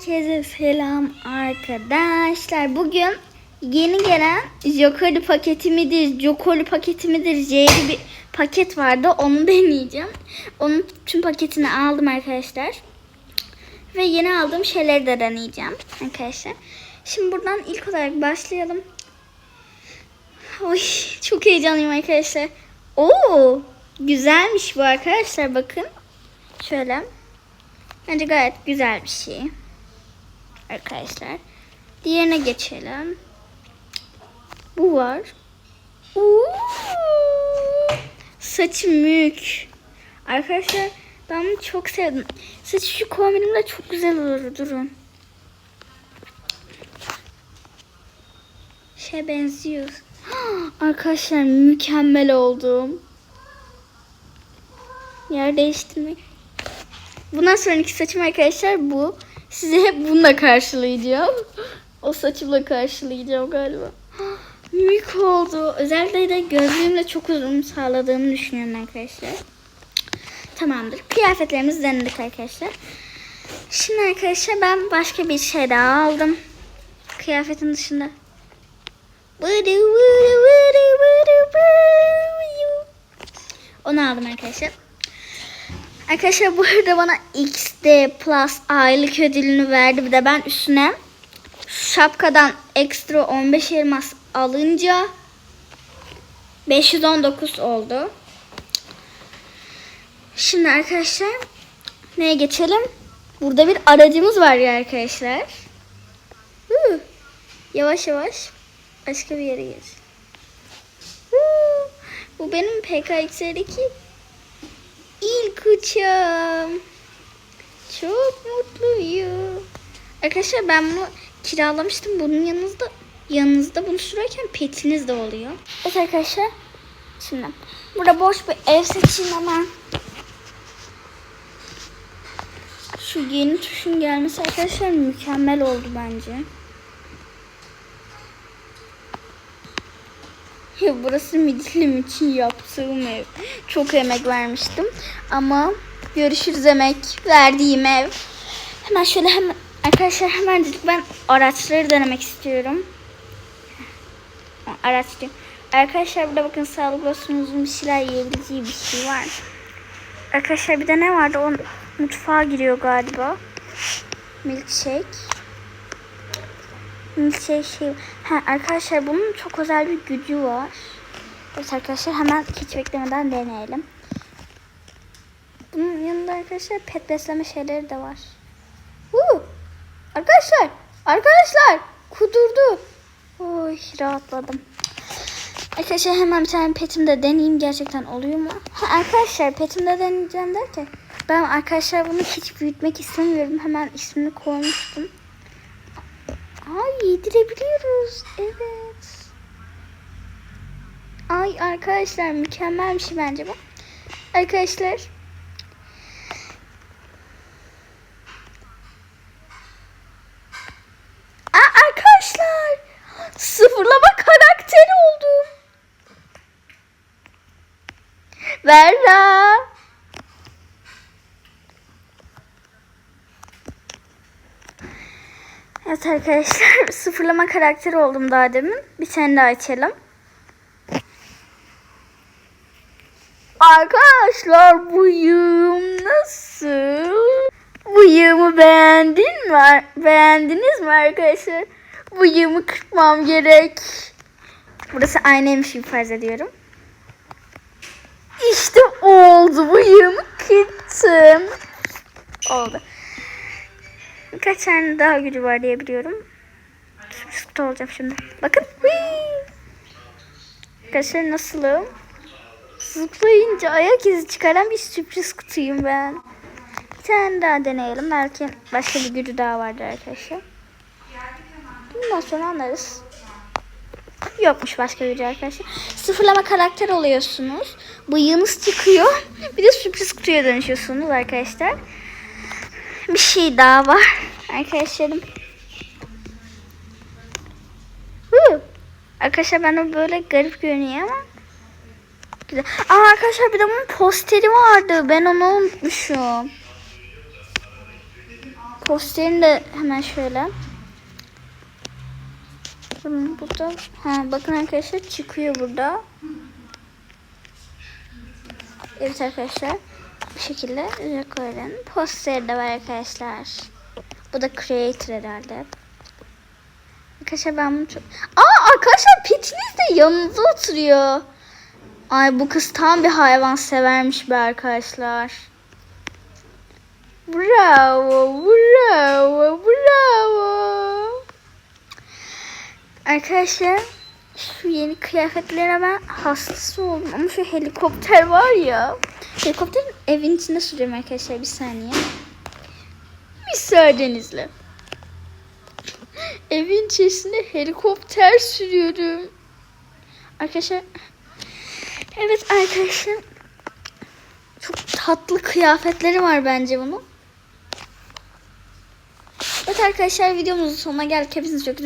Herkese selam arkadaşlar. Bugün yeni gelen Jokoli paketi midir, Jokoli paketi midir, bir paket vardı. Onu deneyeceğim. Onun tüm paketini aldım arkadaşlar. Ve yeni aldığım şeyleri de deneyeceğim arkadaşlar. Şimdi buradan ilk olarak başlayalım. Oy, çok heyecanlıyım arkadaşlar. Oo, güzelmiş bu arkadaşlar bakın. Şöyle. Bence gayet güzel bir şey. Arkadaşlar. Diğerine geçelim. Bu var. Oo! Saçı mük. Arkadaşlar ben bunu çok sevdim. Saçı şu kombinimle çok güzel olur. Durun. Şey benziyor. Arkadaşlar mükemmel oldum. Yer değiştirmek. Bundan sonraki saçım arkadaşlar bu. Size hep bununla karşılayacağım. O saçımla karşılayacağım galiba. Mük oldu. Özellikle de gözlüğümle çok uzun sağladığımı düşünüyorum arkadaşlar. Tamamdır. Kıyafetlerimizi denedik arkadaşlar. Şimdi arkadaşlar ben başka bir şey daha aldım. Kıyafetin dışında. Onu aldım arkadaşlar. Arkadaşlar bu arada bana XD Plus aylık ödülünü verdi. Bir de ben üstüne şapkadan ekstra 15 elmas alınca 519 oldu. Şimdi arkadaşlar neye geçelim? Burada bir aracımız var ya arkadaşlar. Huu. Yavaş yavaş başka bir yere geç. Bu benim PKX'deki Uçağım. Çok mutluyum. Arkadaşlar ben bunu kiralamıştım. Bunun yanınızda yanınızda bunu sürerken petiniz de oluyor. Evet arkadaşlar. Şimdi burada boş bir ev seçin hemen. Şu yeni tuşun gelmesi arkadaşlar mükemmel oldu bence. Ya burası midillim için yaptığım ev. Çok emek vermiştim. Ama görüşürüz emek verdiğim ev. Hemen şöyle hemen arkadaşlar hemen dedik ben araçları denemek istiyorum. Araç diyorum. Arkadaşlar burada bakın sağlıklı olsun uzun bir şeyler yiyebileceği bir şey var. Arkadaşlar bir de ne vardı? O mutfağa giriyor galiba. Milkshake. Milkshake şey. Ha, arkadaşlar bunun çok özel bir gücü var. Evet arkadaşlar hemen hiç beklemeden deneyelim. Bunun yanında arkadaşlar pet besleme şeyleri de var. Huu! Arkadaşlar! Arkadaşlar! Kudurdu. Oy rahatladım. Arkadaşlar hemen bir tane petimde deneyeyim gerçekten oluyor mu? Ha, arkadaşlar petimde deneyeceğim derken ben arkadaşlar bunu hiç büyütmek istemiyorum. Hemen ismini koymuştum. Ay yedirebiliyoruz. Evet. Ay arkadaşlar mükemmel bir şey bence bu. Arkadaşlar. Aa, arkadaşlar. Sıfırlama karakteri oldum. Verra. Evet arkadaşlar sıfırlama karakteri oldum daha demin. Bir tane daha açalım. Arkadaşlar bıyığım nasıl? Bıyığımı beğendin mi? Beğendiniz mi arkadaşlar? Bıyığımı kırpmam gerek. Burası aynaymış gibi farz ediyorum. İşte oldu. Bıyığımı kırptım. Oldu. Birkaç tane daha gücü var diye biliyorum. Sürpriz kutu olacağım şimdi. Bakın. Arkadaşlar nasılım? Zıplayınca ayak izi çıkaran bir sürpriz kutuyum ben. Bir tane daha deneyelim. Belki başka bir gücü daha vardır arkadaşlar. Bundan sonra anlarız. Yokmuş başka gücü arkadaşlar. Sıfırlama karakter oluyorsunuz. Bıyığınız çıkıyor. Bir de sürpriz kutuya dönüşüyorsunuz arkadaşlar. Bir şey daha var arkadaşlarım. Huu. Arkadaşlar bana böyle garip görünüyor ama güzel. Aa arkadaşlar bir de bunun posteri vardı. Ben onu unutmuşum. Posterini de hemen şöyle. Burada. Ha, bakın arkadaşlar çıkıyor burada. Evet arkadaşlar. Bu şekilde Rekor'un posteri de var arkadaşlar. Bu da Creator herhalde. Arkadaşlar ben bunu çok... Aa arkadaşlar Petiniz de yanınızda oturuyor. Ay bu kız tam bir hayvan severmiş be arkadaşlar. Bravo, bravo, bravo. Arkadaşlar şu yeni kıyafetlere ben hastası oldum ama şu helikopter var ya. Helikopterin evin içinde sürüyorum arkadaşlar bir saniye. Müsaadenizle. Evin içerisinde helikopter sürüyorum. Arkadaşlar Evet arkadaşlar çok tatlı kıyafetleri var bence bunun. Evet arkadaşlar videomuzun sonuna geldik. Hepinizi çok